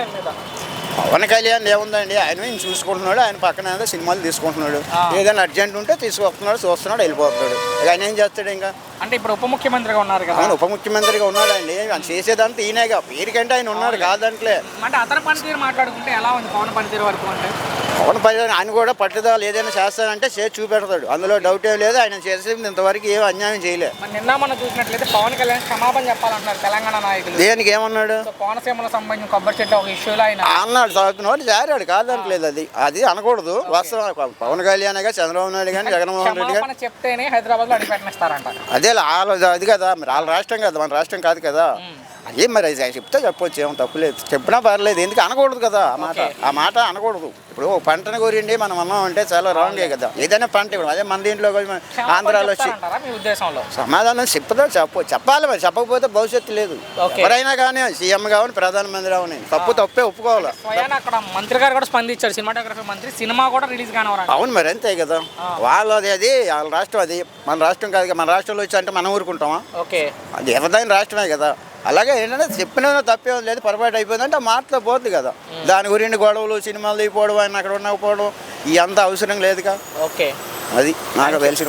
కళ్యాణ్ మీద? పవన్ కళ్యాణ్ ఏముందండి? ఆయన ఈయన చూసుకుంటున్నాడు? ఆయన పక్కన ఏదో సినిమాలు తీసుకుంటున్నాడు. ఏదైనా అర్జెంట్ ఉంటే తీసుకొస్తున్నాడు చూస్తున్నాడు వెళ్ళిపోతున్నాడు. ఆయన ఏం చేస్తాడు ఇంకా? అంటే ఇప్పుడు ఉప ముఖ్యమంత్రిగా ఉన్నారు కదా. ఉప ముఖ్యమంత్రిగా ఉన్నాడండి. ఆయన చేసేదంతా ఈయనగా. పేరుకంటే ఆయన ఉన్నాడు కాదంటలే. అంటే అతని పనితీరు మాట్లాడుకుంటే ఎలా ఉంది పవన్ పనితీరు వరకు అంటే? పవన్ కళ్యాణ్ ఆయన కూడా పట్టుదల ఏదైనా చేస్తాడంటే చేసి చూపెడతాడు. అందులో డౌట్ ఏం లేదు. ఆయన చేసేది ఇంతవరకు ఏం అన్యాయం చేయలే మరి నిన్న మనం చూసినట్లయితే పవన్ కళ్యాణ్ క్షమాపణ చెప్పాలంటున్నారు తెలంగాణ నాయకులు. దేనికి ఏమన్నాడు? కోనసీమలో సంబంధించిన కొబ్బరి చెట్టు ఒక ఇష్యూలో ఆయన అన్నాడు. చదువుతున్న వాళ్ళు జారాడు. కాదంటలేదు అది. అది అనకూడదు. వాస్తవం పవన్ కళ్యాణ్ కానీ చంద్రబాబు నాయుడు కానీ జగన్మోహన్ రెడ్డి కానీ చెప్తేనే హైదరాబాద్లో అడిపెట్టనిస్తారంట అదే వాళ్ళ అది కదా. మరి వాళ్ళ రాష్ట్రం కదా. మన రాష్ట్రం కాదు కదా. అదే మరి అది చెప్తే చెప్పొచ్చు ఏం తప్పులేదు చెప్పినా పర్లేదు ఎందుకు అనకూడదు కదా ఆ మాట. ఆ మాట అనకూడదు. ఇప్పుడు ఓ పంటను కోరిండి మనం అన్నాం అంటే చాలా రాంగే కదా. ఏదైనా పంట ఇప్పుడు అదే మన దీంట్లో ఆంధ్రాలో వచ్చి సమాధానం చెప్పుదా చెప్పు చెప్పాలి మరి చెప్పకపోతే భవిష్యత్తు లేదు. ఎవరైనా కానీ సీఎం కావాలి ప్రధానమంత్రి కావాలి తప్పు తప్పే ఒప్పుకోవాలి? అక్కడ మంత్రి గారు కూడా స్పందించారు సినిమాటోగ్రఫీ మంత్రి సినిమా కూడా రిలీజ్ కానివ్వరంట. అవును మరి అంతే కదా. వాళ్ళది అది వాళ్ళ రాష్ట్రం అది. మన రాష్ట్రం కాదు కదా, మన రాష్ట్రంలో వచ్చి అంటే మనం ఊరుకుంటామా? ఓకే. అది ఎవరిదైన రాష్ట్రమే కదా. అలాగే ఏంటంటే చెప్పిన తప్పేం లేదు పొరపాటు అయిపోయిందంటే ఆ మాటలో పోద్ది కదా. దాని గురించి గొడవలు సినిమాలు తీయకపోవడం ఆయన అక్కడ ఉండకపోవడం అంత అవసరం లేదుగా. ఓకే. అది నాకు తెలిసిన